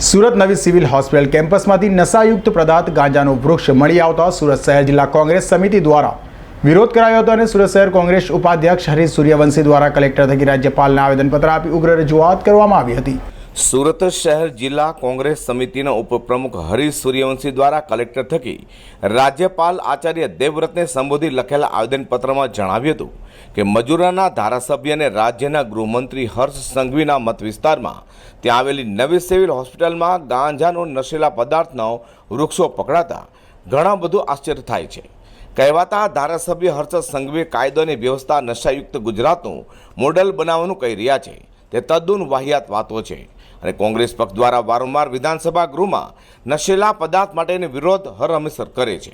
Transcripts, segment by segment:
સુરત નવી civil hospital કેમ્પસમાંથી નશાયુક્ત પદાર્થ ગાંજાનો વૃક્ષ મળી આવતા સુરત શહેર જિલ્લા કોંગ્રેસ સમિતિ દ્વારા વિરોધ કરાયો હતો અને સુરત શહેર કોંગ્રેસ ઉપાધ્યક્ષ હરીશ સૂર્યવંશી દ્વારા કલેક્ટર થકી રાજ્યપાલને આવેદનપત્ર આપી ઉગ્ર રજૂઆત કરવામાં આવી હતી. સુરત શહેર જિલ્લા કોંગ્રેસ સમિતિના ઉપપ્રમુખ હરીશ સૂર્યવંશી દ્વારા કલેક્ટર થકી રાજ્યપાલ આચાર્ય દેવવ્રતને સંબોધી લખેલા આવેદનપત્રમાં જણાવ્યું હતું કે મજૂરાના ધારાસભ્ય અને રાજ્યના ગૃહમંત્રી હર્ષ સંઘવીના મત વિસ્તારમાં ત્યાં આવેલી નવી સિવિલ હોસ્પિટલમાં ગાંજાનો નશીલા પદાર્થનો વૃક્ષો પકડાતા ઘણા બધું આશ્ચર્ય થાય છે. કહેવાતા ધારાસભ્ય હર્ષ સંઘવી કાયદો અને વ્યવસ્થા નશાયુક્ત ગુજરાતનું મોડલ બનાવવાનું કહી રહ્યા છે. તે તદ્દન વાહિયાત વાતો છે. અને કોંગ્રેસ પક્ષ દ્વારા વારંવાર વિધાનસભા ગૃહમાં નશીલા પદાર્થ માટેનો વિરોધ હર હંમેશા કરે છે.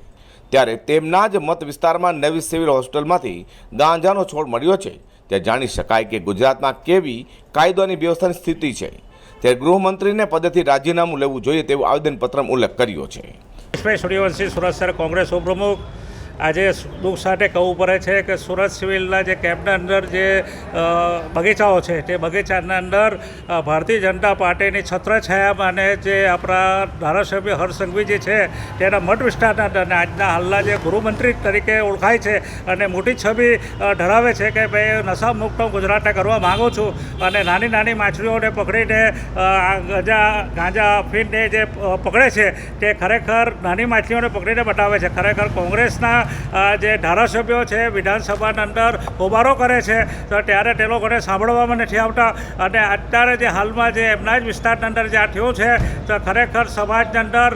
ત્યારે તેમના જ મત વિસ્તારમાં નવી સિવિલ હોસ્ટેલમાંથી ગાંજાનો છોડ મળ્યો છે. ત્યાં જાણી શકાય કે ગુજરાતમાં કેવી કાયદોની વ્યવસ્થાની સ્થિતિ છે. ત્યારે ગૃહમંત્રીને પદેથી રાજીનામું લેવું જોઈએ તેવું આવેદનપત્રમાં ઉલ્લેખ કર્યો છે. સૂર્યવંશી સુરત સર કોંગ્રેસ ઉપપ્રમુખ આજે દુઃખ સાથે કહેવું પડે છે કે સુરત સિવિલના જે કેમ્પના અંદર જે બગીચાઓ છે, તે બગીચાના અંદર ભારતીય જનતા પાર્ટીની છત્રછાયામાં અને જે આપણા ધારાસભ્ય હરસંઘવીજી છે, તેના મઠ વિસ્તારના અને આજના હાલના જે ગૃહમંત્રી તરીકે ઓળખાય છે અને મોટી છબી ધરાવે છે કે ભાઈ નશામુક્ત હું ગુજરાતને કરવા માગું છું. અને નાની નાની માછલીઓને પકડીને ગજા, ગાંજા ફીનને જે પકડે છે, તે ખરેખર નાની માછલીઓને પકડીને બતાવે છે. ખરેખર કોંગ્રેસના જે ધારાસભ્યો છે, વિધાનસભાના અંદર હોબારો કરે છે, તો ત્યારે તે લોકોને સાંભળવામાં નથી આવતા. અને અત્યારે જે હાલમાં જે એમના જ વિસ્તારના અંદર જે આ થયું છે, તો ખરેખર સમાજની અંદર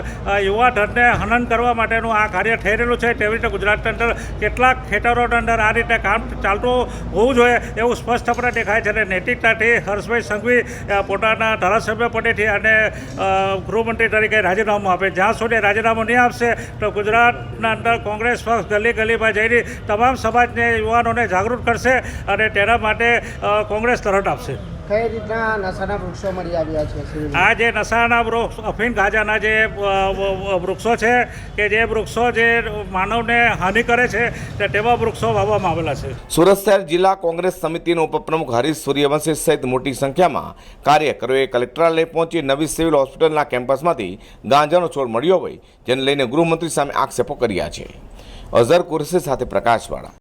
યુવા ધનને હનન કરવા માટેનું આ કાર્ય થઈ રહેલું છે. તેવી રીતે ગુજરાતની અંદર કેટલાક ખેતરોની અંદર આ રીતે કામ ચાલતું હોવું જોઈએ એવું સ્પષ્ટપણે દેખાય છે. અને નૈતિકતાથી હર્ષભાઈ સંઘવી પોતાના ધારાસભ્ય પદેથી અને ગૃહમંત્રી તરીકે રાજીનામું આપે. જ્યાં સુધી રાજીનામું નહીં આપશે, તો ગુજરાતના અંદર કોંગ્રેસ પક્ષ ગલી ગલીમાં જઈને તમામ સમાજને યુવાનોને જાગૃત કરશે અને તેના માટે કોંગ્રેસ તરટ આપશે કઈ રીતના નશાના વૃક્ષો મળી આવ્યા છે આ જે નશાના વૃક્ષ અફીણ ગાંજાના જે વૃક્ષો છે કે જે વૃક્ષો જે માનવને હાનિ કરે છે તે તેવા વૃક્ષો વાવવામાં આવેલા છે. સુરત શહેર જિલ્લા કોંગ્રેસ સમિતિના ઉપપ્રમુખ હરીશ સૂર્યવંશી સહિત મોટી સંખ્યામાં કાર્યકરોએ કલેક્ટરાલય પહોંચી નવી સિવિલ હોસ્પિટલના કેમ્પસમાંથી ગાંજાનો છોડ મળ્યો હોય જેને લઈને ગૃહમંત્રી સામે આક્ષેપો કર્યા છે. અઝર કુરશી સાથે પ્રકાશવાળા.